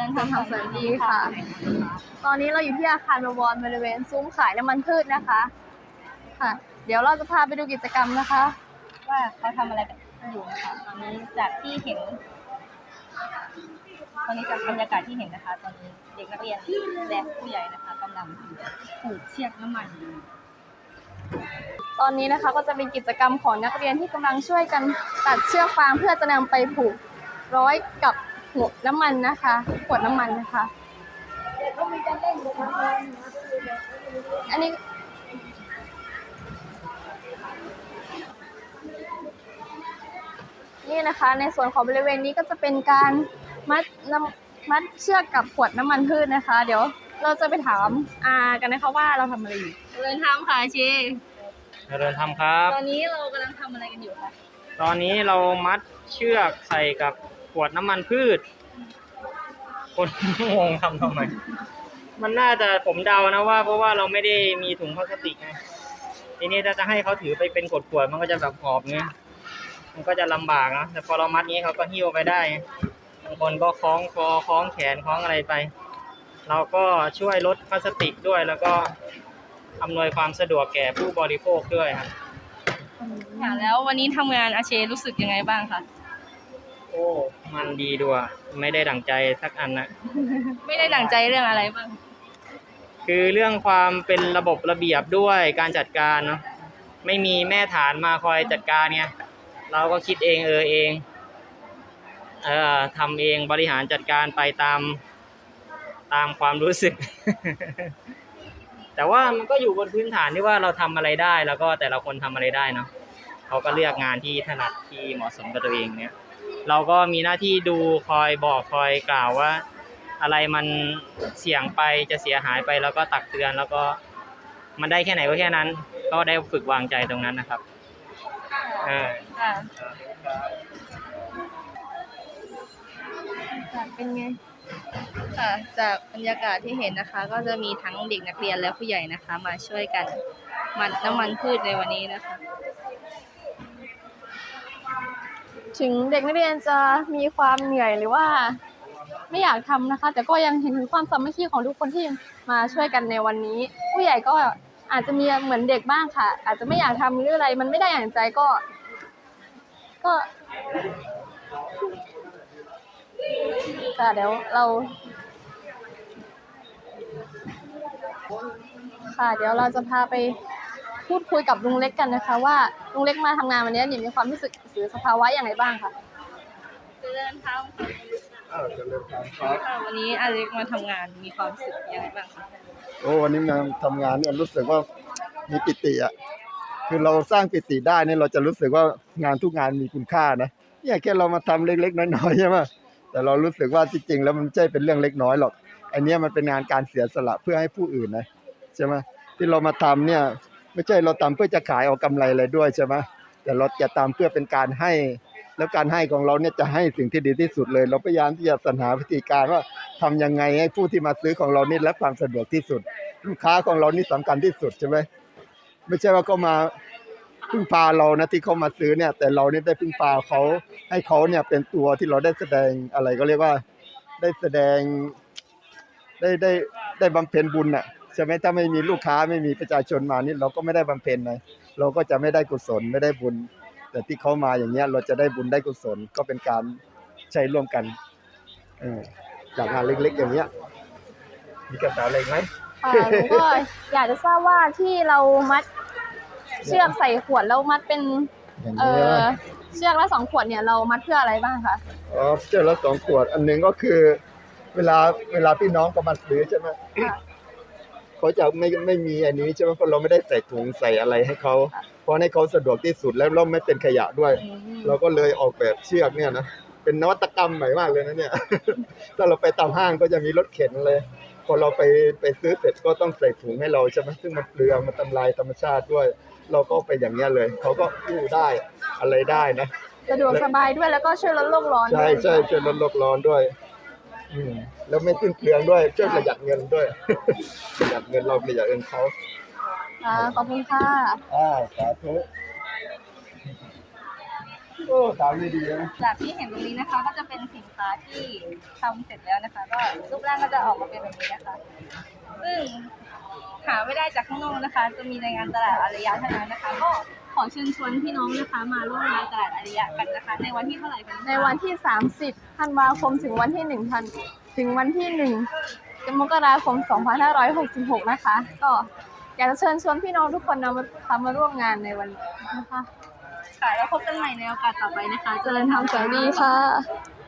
ริญธรรมทางสวัสดีค่ะ ตอนนี้เราอยู่ที่อาคารบวรบริเวณซุ้มขายน้ำมันพืชนะคะ ค่ะ เดี๋ยวเราจะพาไปดูกิจกรรมนะคะ ว่าเขาทำอะไรกันอยู่นะคะตอนนี้จากที่เห็น ตอนนี้จากบรรยากาศที่เห็นนะคะ ตอนนี้เด็กนักเรียนและผู้ใหญ่นะคะกำลังผูกเชือกน้ำมันตอนนี้นะคะก็จะเป็นกิจกรรมของนักเรียนที่กำลังช่วยกันตัดเชือกฟางเพื่อจะนำไปผูกร้อยกับ หัวน้ำมันนะคะขวดน้ำมันนะคะ อันนี้ นี่นะคะ ในส่วนของบริเวณนี้ก็จะเป็นการมัดน้ำมัดเชือกกับขวดน้ำมันพืชนะคะ เดี๋ยวเราจะไปถามอากันนะคะว่าเราทำอะไรอยู่เจริญธรรมค่ะชีเจริญธรรมครับ ตอนนี้เรากำลังทำอะไรกันอยู่คะ ตอนนี้เรามัดเชือกใส่กับ ขวดน้ำมันพืช คนงงทำทำไม มันน่าจะผมเดานะว่า เพราะว่าเราไม่ได้มีถุงพลาสติกไงทีนี้ถ้าจะให้เขาถือไปเป็นขวดๆมันก็จะแบบหอบเงี้ยมันก็จะลำบากนะแต่พอเรามัดนี้เขาก็หิ้วไปได้ไงบางคนก็คล้องคอคล้องแขนคล้องอะไรไป เราก็ช่วยลดพลาสติกด้วยแล้วก็อำนวยความสะดวกแก่ผู้บริโภคด้วยครับค่ะแล้ววันนี้ทำงานอาเชรู้สึกยังไงบ้างคะโอ้มัน ดีด้วยไม่ได้ดั่งใจสักอันนะ ไม่ได้ดั่งใจเรื่องอะไรบ้าง คือเรื่องความเป็นระบบระเบียบด้วยการจัดการเนาะไม่มีแม่ฐานมาคอยจัดการเนี่ยเราก็คิดเองเออเองเอ่อทำเองบริหารจัดการไปตามตามความรู้สึก แต่ว่ามันก็อยู่บนพื้นฐานที่ว่าเราทำอะไรได้แล้วก็แต่ละคนทำอะไรได้เนาะเขาก็เลือกงานที่ถนัดที่เหมาะสมกับตัวเองเนี่ย เราก็มีหน้าที่ดูคอยบอกคอยกล่าวว่า อะไรมันเสี่ยงไปจะเสียหายไปแล้วก็ตักเตือนแล้วก็มันได้แค่ไหนก็แค่นั้น ก็ได้ฝึกวางใจตรงนั้นนะครับอ่าค่ะเป็นไง ค่ะ จากบรรยากาศที่เห็นนะคะ ก็จะมีทั้งเด็กนักเรียนและผู้ใหญ่นะคะ มาช่วยกันมัดน้ำมันพืชในวันนี้นะคะ ถึงเด็กนักเรียนจะมีความเหนื่อยหรือว่าไม่อยากทำนะคะ แต่ก็ยังเห็นถึงความสามัคคีของทุกคนที่มาช่วยกันในวันนี้ ผู้ใหญ่ก็อาจจะมีเหมือนเด็กบ้างค่ะ อาจจะไม่อยากทำหรืออะไร มันไม่ได้อย่างใจก็ ก็ค่ะเดี๋ยวเราค่ะเดี๋ยวเราจะพาไป พูดคุยกับลุงเล็กกันนะคะ ว่าลุงเล็กมาทำงานวันนี้เนี่ยมีความรู้สึกหรือสภาวะอย่างไรบ้างคะเจริญธรรมอ้าวเจริญธรรมครับค่ะวันนี้อาเล็กมาทำงานมีความรู้สึกยังไงบ้างคะโอ้วันนี้มาทำงานเนี่ยรู้สึกว่ามีปิติอะคือเราสร้างปิติได้เนี่ยเราจะรู้สึกว่างานทุกงานมีคุณค่านะเนี่ยแค่เรามาทำเล็ก ๆ น้อยๆใช่ไหมแต่เรารู้สึกว่าจริงๆแล้วมันไม่ใช่เป็นเรื่องเล็กน้อยหรอกอันเนี้ยมันเป็นงานการเสียสละเพื่อให้ผู้อื่นนะใช่ไหมที่เรามาทำเนี่ย ไม่ใช่เราทำเพื่อจะขายเอากำไรอะไรด้วยใช่ไหมแต่เราจะทำเพื่อเป็นการให้ แล้วการให้ของเราเนี่ยจะให้สิ่งที่ดีที่สุดเลย เราพยายามที่จะสรรหาวิธีการว่าทำยังไงให้ผู้ที่มาซื้อของเรานี่รับความสะดวกที่สุด ลูกค้าของเรานี่สำคัญที่สุดใช่ไหมไม่ใช่ว่าเขามาพึ่งพาเรานะที่เขามาซื้อเนี่ย แต่เราเนี่ยได้พึ่งพาเขาให้เขาเนี่ยเป็นตัวที่เราได้แสดงอะไรก็เรียกว่าได้แสดงได้ได้ได้บำเพ็ญบุญน่ะ ใช่ไหมถ้าไม่มีลูกค้าไม่มีประชาชนมานี่เราก็ไม่ได้บำเพ็ญเลยเราก็จะไม่ได้กุศลไม่ได้บุญ แต่ที่เขามาอย่างเงี้ยเราจะได้บุญได้กุศลก็เป็นการใช้ร่วมกันเออจากงานเล็ก ๆ อย่างเงี้ย มีกระดาษอะไรไหมค่ะหนูก็อยากจะทราบว่าที่เรามัดเชือกใส่ขวดแล้วมัดเป็นอย่างเอเงี้อยเชือกละสองขวดเนี่ยเรามัดเพื่ออะไรบ้างคะอ๋อเจอแล้วสองขวด อันหนึ่งก็คือ เวลาเวลาพี่น้องก็มาซื้อใช่ไหมค่ะ เขาจะไม่ไม่มีอันนี้ใช่ไหมเพราะเราไม่ได้ใส่ถุงใส่อะไรให้เขาเพราะให้เขาสะดวกที่สุดแล้วเราไม่เป็นขยะด้วย เราก็เลยออกแบบเชือกเนี่ยนะเป็นนวัตกรรมใหม่มากเลยนะเนี่ย ถ้าเราไปตามห้างก็จะมีรถเข็นเลย พอเราไปไปซื้อเสร็จก็ต้องใส่ถุงให้เราใช่ไหมซึ่งมันเปลืองมันทำลายธรรมชาติด้วย เราก็ไปอย่างเงี้ยเลย เขาก็กู้ได้อะไรได้นะ สะดวกสบายด้วยแล้วก็ช่วยลดโลกร้อนด้ใช่วยใช่ช่วยลดโลกร้อนด้วย อืมแล้วไม่สิ้นเปลืองด้วยช่วยประหยัดเงินด้วย ประหยัดเงินเราประหยัดเงินเขาค่ะขอบคุณค่ะอ่าสาธุโอ้สาวเลยดีนะจากที่เห็นตรงนี้นะคะ ก็จะเป็นสินค้าที่ทำเสร็จแล้วนะคะ ก็รูปร่างก็จะออกมาเป็นแบบนี้นะคะ ซึ่งหาไม่ได้จากข้างนอกนะคะ จะมีในงานตลาดอารยะเท่านั้นนะคะ ก็ข อเชิญชวนพี่น้องนะคะมาร่วมงานตลาดอารยะกันนะคะ ในวันที่เท่าไหร่กันคะในวันที่ 30ธันวาคมถึงวันที่1ธันถึงวันที่1มกราคม 2566 นะคะ ก็อยากจะเชิญชวนพี่น้องทุกคนนะมาทำมาร่วมงานในวันนี้นะคะค่ะแล้วพบกันใหม่ในโอกาสต่อไปนะคะ เจริญธรรมสวัสดีค่ะ